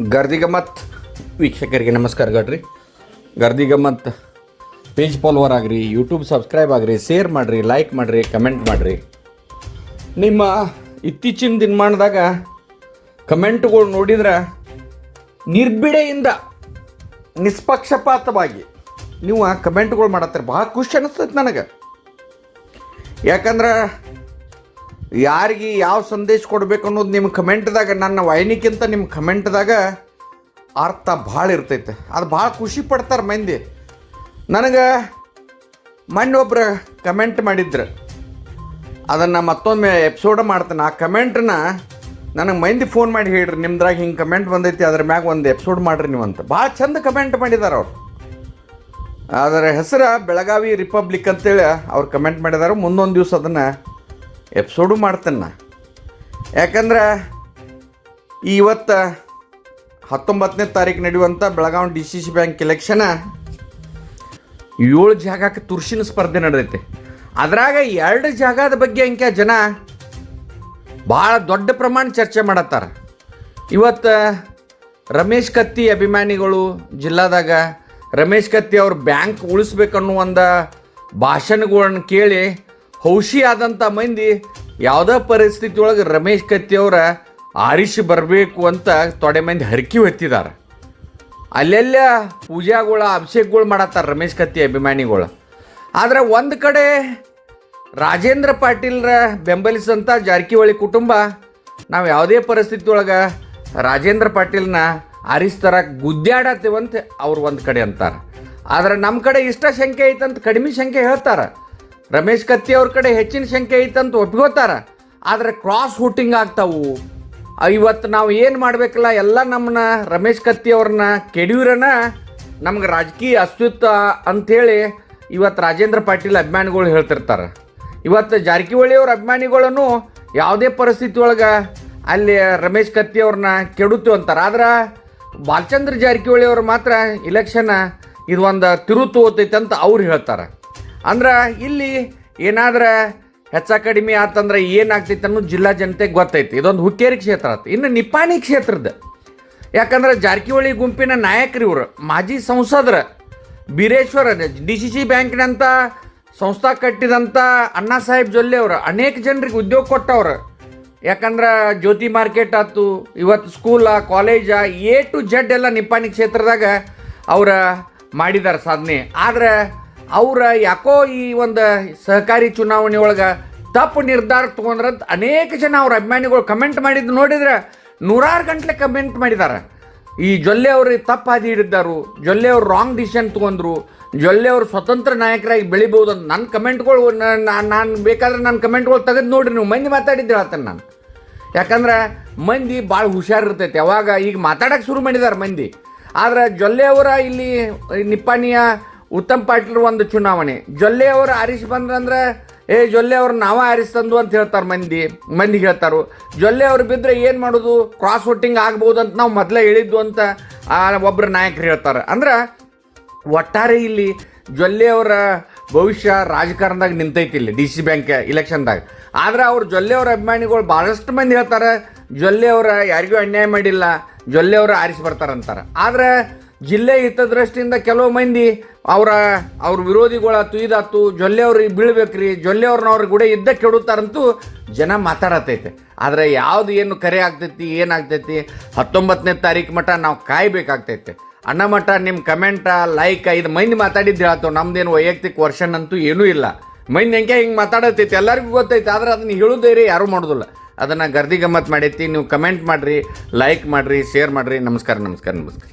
ಗರ್ದಿ ಗಮ್ಮತ್ ವೀಕ್ಷಕರಿಗೆ ನಮಸ್ಕಾರ ಗಡ್ರಿ. ಗರ್ದಿ ಗಮ್ಮತ್ ಪೇಜ್ ಫಾಲೋವರ್ ಆಗ್ರಿ ಯೂಟ್ಯೂಬ್ ಸಬ್ಸ್ಕ್ರೈಬ್ ಆಗ್ರಿ ಶೇರ್ ಮಾಡಿರಿ ಲೈಕ್ ಮಾಡಿರಿ ಕಮೆಂಟ್ ಮಾಡಿರಿ. ನಿಮ್ಮ ಇತ್ತೀಚಿನ ದಿನಮಾನದಾಗ ಕಮೆಂಟ್ಗಳು ನೋಡಿದ್ರೆ ನಿರ್ಬಿಡೆಯಿಂದ ನಿಷ್ಪಕ್ಷಪಾತವಾಗಿ ನೀವು ಕಮೆಂಟ್ಗಳು ಮಾಡತ್ತೀರಿ ಭಾಳ ಖುಷಿ ಅನಿಸ್ತೈತೆ ನನಗೆ. ಯಾಕಂದ್ರೆ ಯಾರಿಗೆ ಯಾವ ಸಂದೇಶ ಕೊಡಬೇಕು ಅನ್ನೋದು ನಿಮ್ಮ ಕಮೆಂಟ್ದಾಗ, ನನ್ನ ವಾಹಿನಿಗಿಂತ ನಿಮ್ಮ ಕಮೆಂಟ್ದಾಗ ಅರ್ಥ ಭಾಳ ಇರ್ತೈತೆ. ಅದು ಭಾಳ ಖುಷಿ ಪಡ್ತಾರೆ ಮಂದಿ. ನನಗೆ ಮೊನ್ನೆ ಒಬ್ಬರು ಕಮೆಂಟ್ ಮಾಡಿದ್ರು. ಅದನ್ನು ಮತ್ತೊಮ್ಮೆ ಎಪಿಸೋಡ್ ಮಾಡ್ತೇನೆ. ಆ ಕಮೆಂಟನ್ನ ನನಗೆ ಮಂದಿ ಫೋನ್ ಮಾಡಿ ಹೇಳ್ರಿ, ನಿಮ್ದ್ರಾಗ ಹಿಂಗೆ ಕಮೆಂಟ್ ಬಂದೈತಿ, ಅದ್ರ ಮ್ಯಾಗ ಒಂದು ಎಪಿಸೋಡ್ ಮಾಡ್ರಿ ನೀವು ಅಂತ. ಭಾಳ ಚಂದ ಕಮೆಂಟ್ ಮಾಡಿದ್ದಾರೆ ಅವ್ರು. ಅದರ ಹೆಸರು ಬೆಳಗಾವಿ ರಿಪಬ್ಲಿಕ್ ಅಂತೇಳಿ ಅವ್ರು ಕಮೆಂಟ್ ಮಾಡಿದ್ದಾರೆ ಮುಂದೊಂದು ದಿವಸ ಅದನ್ನು ಎಪಿಸೋಡು ಮಾಡ್ತೇನೆ ನಾ. ಯಾಕಂದ್ರೆ ಇವತ್ತು ಹತ್ತೊಂಬತ್ತನೇ ತಾರೀಕು ನಡೆಯುವಂಥ Belagavi D C C bank election ಏಳು ಜಾಗಕ್ಕೆ ತುರ್ಷಿನ ಸ್ಪರ್ಧೆ ನಡೆದೈತೆ. ಅದ್ರಾಗ ಎರಡು ಜಾಗದ ಬಗ್ಗೆ ಅಂಕೆ ಜನ ಭಾಳ ದೊಡ್ಡ ಪ್ರಮಾಣ ಚರ್ಚೆ ಮಾಡತ್ತಾರ. ಇವತ್ತು ರಮೇಶ್ ಕತ್ತಿ ಅಭಿಮಾನಿಗಳು ಜಿಲ್ಲಾದಾಗ ರಮೇಶ್ ಕತ್ತಿ ಅವ್ರ ಬ್ಯಾಂಕ್ ಉಳಿಸ್ಬೇಕನ್ನೋ ಒಂದು ಭಾಷಣಗಳನ್ನ ಕೇಳಿ ಹೌಶಿ ಆದಂಥ ಮಂದಿ ಯಾವುದೇ ಪರಿಸ್ಥಿತಿ ಒಳಗೆ ರಮೇಶ್ ಕತ್ತಿಯವರ ಆರಿಸ್ ಬರಬೇಕು ಅಂತ ತೊಡೆ ಮಂದಿ ಹರಕಿ ಹೊತ್ತಿದ್ದಾರೆ ಅಲ್ಲೆಲ್ಲ ಪೂಜಾಗಳ, ಅಭಿಷೇಕಗಳು ಮಾಡತ್ತಾರ ರಮೇಶ್ ಕತ್ತಿ ಅಭಿಮಾನಿಗಳು. ಆದರೆ ಒಂದು ಕಡೆ ರಾಜೇಂದ್ರ ಪಾಟೀಲ್ರ ಬೆಂಬಲಿಸಿದಂಥ ಜಾರಕಿಹೊಳಿ ಕುಟುಂಬ ನಾವು ಯಾವುದೇ ಪರಿಸ್ಥಿತಿ ಒಳಗೆ ರಾಜೇಂದ್ರ ಪಾಟೀಲ್ನ ಆರಿಸ್ತಾರ, ಗುದ್ದಾಡತ್ತೇವಂತ ಅವ್ರು ಒಂದು ಕಡೆ ಅಂತಾರೆ. ಆದರೆ ನಮ್ಮ ಕಡೆ ಇಷ್ಟ ಸಂಖ್ಯೆ ಐತಂತ ಕಡಿಮೆ ಶಂಕೆ ಹೇಳ್ತಾರೆ. ರಮೇಶ್ ಕತ್ತಿ ಅವ್ರ ಕಡೆ ಹೆಚ್ಚಿನ ಶಂಕೆ ಐತಂತ ಒಪ್ಕೋತಾರ. ಆದ್ರೆ ಕ್ರಾಸ್ ಹುಟ್ಟಿಂಗ್ ಆಗ್ತಾವು. ಇವತ್ತು ನಾವು ಏನು ಮಾಡಬೇಕಲ್ಲ, ಎಲ್ಲ ನಮ್ಮನ್ನ ರಮೇಶ್ ಕತ್ತಿ ಅವ್ರನ್ನ ಕೆಡಿಯೂರನ ನಮ್ಗೆ ರಾಜಕೀಯ ಅಸ್ತಿತ್ವ ಅಂಥೇಳಿ ಇವತ್ತು ರಾಜೇಂದ್ರ ಪಾಟೀಲ್ ಅಭಿಮಾನಿಗಳು ಹೇಳ್ತಿರ್ತಾರೆ. ಇವತ್ತು ಜಾರಕಿಹೊಳಿ ಅವ್ರ ಅಭಿಮಾನಿಗಳನ್ನು ಯಾವುದೇ ಪರಿಸ್ಥಿತಿ ಒಳಗೆ ಅಲ್ಲಿ ರಮೇಶ್ ಕತ್ತಿ ಅವ್ರನ್ನ ಕೆಡುತ್ತೀವಿ ಅಂತಾರೆ. ಆದ್ರೆ ಬಾಲಚಂದ್ರ ಜಾರಕಿಹೊಳಿ ಅವರು ಮಾತ್ರ ಇಲೆಕ್ಷನ್ ಇದು ಒಂದು ತಿರುತು ತಗೋತೈತೆ ಅಂತ ಅವ್ರು ಹೇಳ್ತಾರೆ. ಅಂದ್ರೆ ಇಲ್ಲಿ ಏನಾದ್ರೆ ಹೆಚ್ಚ ಕಡಿಮೆ ಆತಂದ್ರೆ ಏನಾಗ್ತೈತೆ ಅನ್ನೋದು ಜಿಲ್ಲಾ ಜನತೆಗೆ ಗೊತ್ತೈತಿ. ಇದೊಂದು ಹುಕ್ಕೇರಿ ಕ್ಷೇತ್ರ ಆಯ್ತು ಇನ್ನು ನಿಪ್ಪಾಣಿ ಕ್ಷೇತ್ರದ. ಯಾಕಂದ್ರೆ ಜಾರಕಿಹೊಳಿ ಗುಂಪಿನ ನಾಯಕರು ಇವರು. ಮಾಜಿ ಸಂಸದರ ಬೀರೇಶ್ವರ, ಡಿ ಸಿ ಸಿ ಬ್ಯಾಂಕಿನಂಥ ಸಂಸ್ಥಾ ಕಟ್ಟಿದಂಥ ಅಣ್ಣಾ ಸಾಹೇಬ್ ಜೊಲ್ಲೆ ಅವರು. ಅನೇಕ ಜನರಿಗೆ ಉದ್ಯೋಗ ಕೊಟ್ಟವ್ರು. ಯಾಕಂದ್ರೆ ಜ್ಯೋತಿ ಮಾರ್ಕೆಟ್ ಆಯ್ತು ಇವತ್ತು ಸ್ಕೂಲ, ಕಾಲೇಜ, ಎ ಟು ಜೆಡ್ ಎಲ್ಲ ನಿಪ್ಪಾಣಿ ಕ್ಷೇತ್ರದಾಗ ಅವರ ಮಾಡಿದ್ದಾರೆ ಸಾಧನೆ. ಆದ್ರೆ ಅವ್ರ ಯಾಕೋ ಈ ಒಂದು ಸಹಕಾರಿ ಚುನಾವಣೆ ಒಳಗೆ ತಪ್ಪು ನಿರ್ಧಾರ ತೊಗೊಂಡ್ರಂತ ಅನೇಕ ಜನ ಅವ್ರ ಅಭಿಮಾನಿಗಳು ಕಮೆಂಟ್ ಮಾಡಿದ್ದು ನೋಡಿದ್ರೆ ನೂರಾರು ಗಂಟ್ಲೆ ಕಮೆಂಟ್ ಮಾಡಿದ್ದಾರೆ ಈ ಜೊಲ್ಲೆ ಅವರು ತಪ್ಪು ಹಾದಿ ಹಿಡಿದಾರು ಜೊಲ್ಲೆ ಅವರು ರಾಂಗ್ ಡಿಸಿಷನ್ ತೊಗೊಂಡ್ರು, ಜೊಲ್ಲೆ ಅವರು ಸ್ವತಂತ್ರ ನಾಯಕರಾಗಿ ಬೆಳಿಬೋದು ಅಂತ ನನ್ನ ಕಮೆಂಟ್ಗಳು ನಾನು ಬೇಕಾದ್ರೆ ನನ್ನ ಕಮೆಂಟ್ಗಳು ತೆಗೆದು ನೋಡ್ರಿ ನೀವು, ಮಂದಿ ಮಾತಾಡಿದ್ದೆ ಹೇಳ್ತೇನೆ ನಾನು. ಯಾಕಂದ್ರೆ ಮಂದಿ ಭಾಳ ಹುಷಾರಿರ್ತೈತೆ ಯಾವಾಗ ಈಗ ಮಾತಾಡೋಕೆ ಶುರು ಮಾಡಿದ್ದಾರೆ ಮಂದಿ. ಆದ್ರೆ ಜೊಲ್ಲೆ ಅವರ ಇಲ್ಲಿ, ನಿಪ್ಪಾಣಿಯ ಉತ್ತಮ್ ಪಾಟೀಲ್ ಒಂದು ಚುನಾವಣೆ. ಜೊಲ್ಲೆ ಅವರು ಆರಿಸಿ ಬಂದ್ರಂದ್ರೆ ಏ ಜೊಲ್ಲೆ ಅವ್ರು ನಾವ ಆರಿಸಿ ತಂದು ಅಂತ ಹೇಳ್ತಾರೆ ಮಂದಿ ಮಂದಿ ಹೇಳ್ತಾರು. ಜೊಲ್ಲೆ ಅವ್ರು ಬಿದ್ದರೆ ಏನು ಮಾಡೋದು? ಕ್ರಾಸ್ ವೋಟಿಂಗ್ ಆಗ್ಬೋದು ಅಂತ ನಾವು ಮೊದಲೇ ಹೇಳಿದ್ದು ಅಂತ ಒಬ್ಬರು ನಾಯಕರು ಹೇಳ್ತಾರೆ. ಅಂದ್ರೆ, ಒಟ್ಟಾರೆ ಇಲ್ಲಿ ಜೊಲ್ಲೆ ಅವರ ಭವಿಷ್ಯ ರಾಜಕಾರಣದಾಗ ನಿಂತೈತಿ ಇಲ್ಲಿ, ಡಿ ಸಿ ಬ್ಯಾಂಕ್ ಇಲೆಕ್ಷನ್ದಾಗ ಆದ್ರೆ ಅವ್ರು ಜೊಲ್ಲೆ ಅವ್ರ ಅಭಿಮಾನಿಗಳು ಭಾಳಷ್ಟು ಮಂದಿ ಹೇಳ್ತಾರೆ, ಜೊಲ್ಲೆ ಅವರ ಯಾರಿಗೂ ಅನ್ಯಾಯ ಮಾಡಿಲ್ಲ, ಜೊಲ್ಲೆ ಅವರು ಆರಿಸಿ ಬರ್ತಾರಂತಾರೆ. ಆದ್ರೆ ಜಿಲ್ಲೆ ಹಿತದೃಷ್ಟಿಯಿಂದ ಕೆಲವು ಮಂದಿ ಅವರ, ಅವ್ರ ವಿರೋಧಿಗಳ ತುಯ್ದಾತು ಜೊಲ್ಲೆ ಅವ್ರಿಗೆ ಬೀಳ್ಬೇಕ್ರಿ ಜೊಲ್ಲೆ ಅವ್ರನ್ನ ಅವ್ರ ಗುಡೆ ಇದ್ದ ಕೆಡುತ್ತಾರಂತೂ ಜನ ಮಾತಾಡತೈತೆ ಆದರೆ ಯಾವುದು ಏನು ಕರೆ ಆಗ್ತೈತಿ, ಏನಾಗ್ತೈತಿ, ಹತ್ತೊಂಬತ್ತನೇ ತಾರೀಕು ಮಟ್ಟ ನಾವು ಕಾಯಬೇಕಾಗ್ತೈತೆ. ಅಣ್ಣ ಮಟ್ಟ ನಿಮ್ಮ ಕಮೆಂಟ, ಲೈಕ್ ಇದು ಮಂದಿ ಮಾತಾಡಿದ್ದು ಹೇಳ್ತಾವೆ ನಮ್ದೇನು ವೈಯಕ್ತಿಕ ವರ್ಷನ್ ಅಂತೂ ಏನೂ ಇಲ್ಲ. ಮಂದಿ ಹೆಂಗೆ ಹಿಂಗೆ ಮಾತಾಡತೈತಿ ಎಲ್ಲರಿಗೂ ಗೊತ್ತೈತೆ, ಆದ್ರೆ ಅದನ್ನ ಹೇಳೋದೇ ಯಾರೂ ಮಾಡೋದಿಲ್ಲ. ಅದನ್ನು ಗರ್ದಿ ಗಮ್ಮತ್ ಮಾಡೈತಿ, ನೀವು ಕಮೆಂಟ್ ಮಾಡಿರಿ, ಲೈಕ್ ಮಾಡಿರಿ, ಶೇರ್ ಮಾಡಿರಿ, ನಮಸ್ಕಾರ ನಮಸ್ಕಾರ ನಮಸ್ಕಾರ.